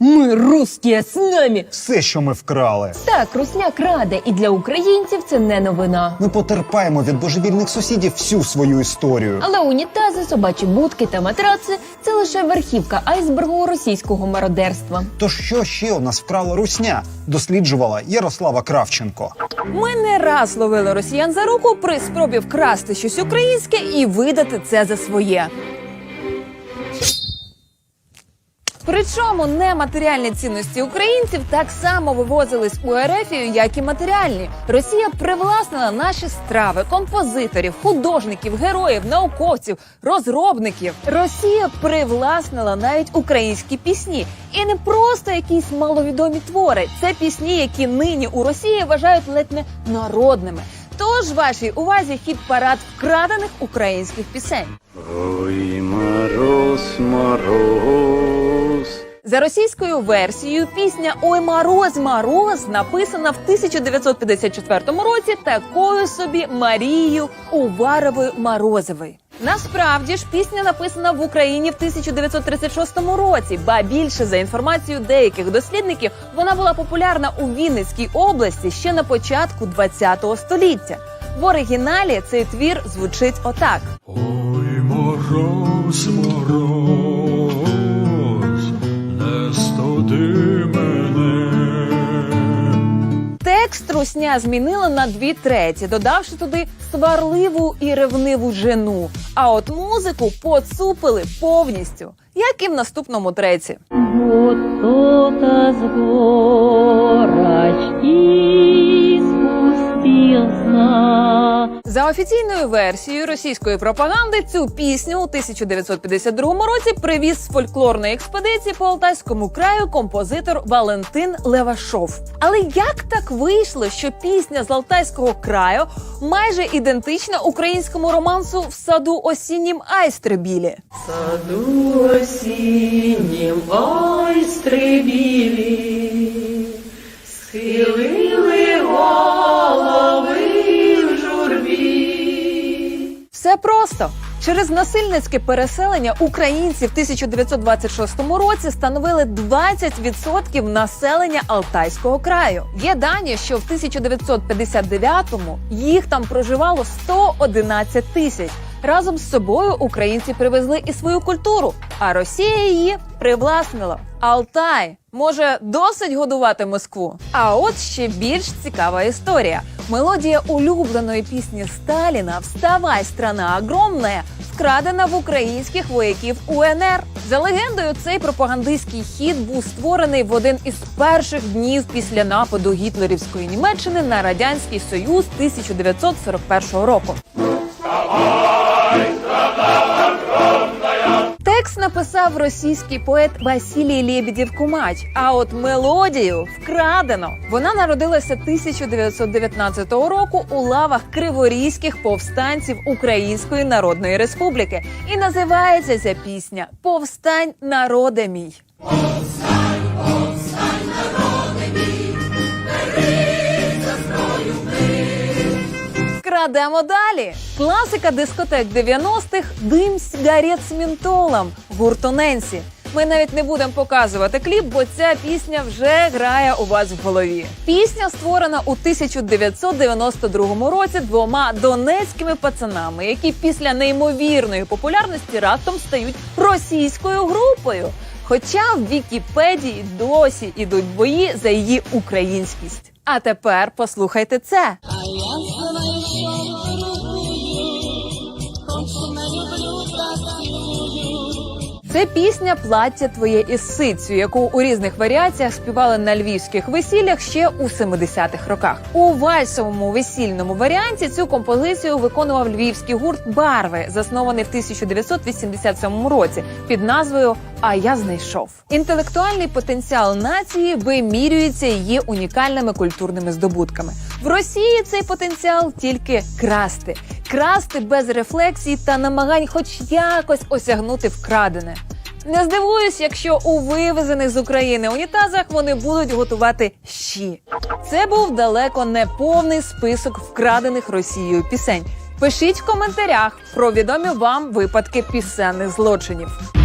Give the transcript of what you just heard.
Ми русські з нами. Все, що ми вкрали. Так, русня краде, і для українців це не новина. Ми потерпаємо від божевільних сусідів всю свою історію. Але унітази, собачі будки та матраци це лише верхівка айсбергу російського мародерства. То що ще у нас вкрала русня? Досліджувала Ярослава Кравченко. Ми не раз ловили росіян за руку при спробі вкрасти щось українське і видати це за своє. Причому нематеріальні цінності українців так само вивозились у Ерефію, як і матеріальні. Росія привласнила наші страви, композиторів, художників, героїв, науковців, розробників. Росія привласнила навіть українські пісні, і не просто якісь маловідомі твори. Це пісні, які нині у Росії вважають ледь не народними. Тож вашій увазі хіт парад вкрадених українських пісень. За російською версією, пісня Ой мороз, мороз написана в 1954 році такою собі Марією Уваровою Морозовою. Насправді ж пісня написана в Україні в 1936 році. Ба більше за інформацією деяких дослідників, вона була популярна у Вінницькій області ще на початку ХХ століття. В оригіналі цей твір звучить отак. Ой, мороз, мороз. Текст русня змінила на дві треті, додавши туди сварливу і ревниву жену. А от музику поцупили повністю, як і в наступному треті. Вот кто-то с горочки спустился. За офіційною версією російської пропаганди цю пісню у 1952 році привіз з фольклорної експедиції по Алтайському краю композитор Валентин Левашов. Але як так вийшло, що пісня з Алтайського краю майже ідентична українському романсу в саду осіннім Айстребілі? Саду осіннім айстри білі, схилили Просто. Через насильницьке переселення українці в 1926 році становили 20% населення Алтайського краю. Є дані, що в 1959-му їх там проживало 111 тисяч. Разом з собою українці привезли і свою культуру, а Росія її привласнила. Алтай може досить годувати Москву. А от ще більш цікава історія. Мелодія улюбленої пісні Сталіна Вставай, страна огромная вкрадена в українських вояків УНР. За легендою, цей пропагандистський хід був створений в один із перших днів після нападу гітлерівської Німеччини на радянський союз 1941 року. Текст написав російський поет Василій Лєбідєв Кумач. А от мелодію вкрадено. Вона народилася 1919 року у лавах криворізьких повстанців Української Народної Республіки. І називається ця пісня Повстань, народе мій. Крадемо далі. Класика дискотек 90-х Дим сигарет з ментолом гурту Ненсі. Ми навіть не будемо показувати кліп, бо ця пісня вже грає у вас в голові. Пісня створена у 1992 році двома донецькими пацанами, які після неймовірної популярності раптом стають російською групою. Хоча в Вікіпедії досі ідуть бої за її українськість. А тепер послухайте це. Це пісня Плаття твоє із сицю, яку у різних варіаціях співали на львівських весіллях ще у 70-х роках. У вальсовому весільному варіанті цю композицію виконував львівський гурт Барви, заснований в 1987 році під назвою А я знайшов. Інтелектуальний потенціал нації вимірюється її унікальними культурними здобутками. В Росії цей потенціал тільки красти, красти без рефлексій та намагань, хоч якось осягнути вкрадене. Не здивуюсь, якщо у вивезених з України унітазах вони будуть готувати щі. Це був далеко не повний список вкрадених Росією пісень. Пишіть в коментарях про відомі вам випадки пісенних злочинів.